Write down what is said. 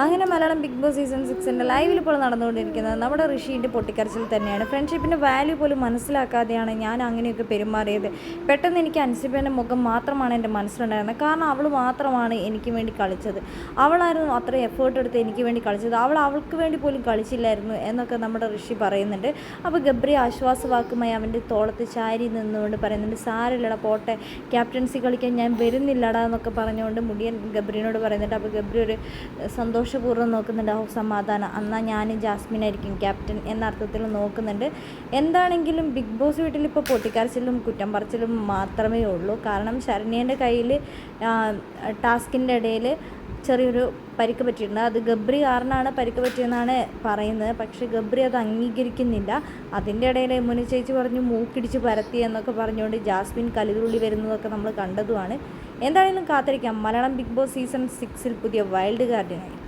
അങ്ങനെ Malayalam big boss season സിക്സിന്റെ ലൈവിൽ ഇപ്പോൾ നടന്നുകൊണ്ടിരിക്കുന്നത് നമ്മുടെ ഋഷീന്റെ പൊട്ടിക്കരച്ചിൽ തന്നെയാണ്. ഫ്രണ്ട്ഷിപ്പിന്റെ വാല്യൂ പോലും മനസ്സിലാക്കാതെയാണ് ഞാൻ അങ്ങനെയൊക്കെ പെരുമാറിയത്. പെട്ടെന്ന് എനിക്ക് അൻസിബേന്റെ മുഖം മാത്രമാണ് എന്റെ മനസ്സിലുണ്ടായിരുന്നത്. കാരണം അവൾ മാത്രമാണ് എനിക്ക് വേണ്ടി കളിച്ചത്. അവളായിരുന്നു അത്ര എഫേർട്ട് എടുത്ത് എനിക്ക് വേണ്ടി കളിച്ചത്. അവൾ അവൾക്ക് വേണ്ടി പോലും കളിച്ചില്ലായിരുന്നു എന്നൊക്കെ നമ്മുടെ ഋഷി പറയുന്നുണ്ട്. അപ്പോൾ ഗബ്രി ആശ്വാസവാക്കുമായി അവന്റെ തോളത്ത് ചാരി നിന്നുകൊണ്ട് പറയുന്നുണ്ട് സാരില്ലടാ പോട്ടെ ക്യാപ്റ്റൻസി കളിക്കാൻ ഞാൻ വരുന്നില്ലടാ എന്നൊക്കെ പറഞ്ഞുകൊണ്ട് മുടിയൻ ഗബ്രിനോട് പറയുന്നുണ്ട്. അപ്പോൾ ഗബ്രി ഒരു സന്തോഷപൂർവം നോക്കുന്നുണ്ട് ഓ സമാധാനം എന്നാൽ ഞാൻ ജാസ്മിനായിരിക്കും ക്യാപ്റ്റൻ എന്ന അർത്ഥത്തിൽ നോക്കുന്നുണ്ട്. എന്താണെങ്കിലും ബിഗ് ബോസ് വീട്ടിൽ ഇപ്പോൾ പൊട്ടിക്കരച്ചിലും കുറ്റം പറച്ചിലും മാത്രമേ ഉള്ളൂ. കാരണം ശരണ്യന്റെ കയ്യിൽ ടാസ്കിന്റെ ഇടയിൽ ചെറിയൊരു പരിക്ക് പറ്റിയിട്ടുണ്ട്. അത് ഗബ്രി കാരണമാണ് പരിക്ക് പറ്റിയെന്നാണ് പറയുന്നത്. പക്ഷേ ഗബ്രി അത് അംഗീകരിക്കുന്നില്ല. അതിന്റെ ഇടയിൽ മുനി ചേച്ചി പറഞ്ഞു മൂക്കിടിച്ച് പരത്തി എന്നൊക്കെ പറഞ്ഞുകൊണ്ട് ജാസ്മിൻ കലിതുള്ളി വരുന്നതൊക്കെ നമ്മൾ കണ്ടതുമാണ്. എന്തായാലും കാത്തിരിക്കാം. മലയാളം ബിഗ് ബോസ് സീസൺ സിക്സിൽ പുതിയ വൈൽഡ് കാർഡിനായി.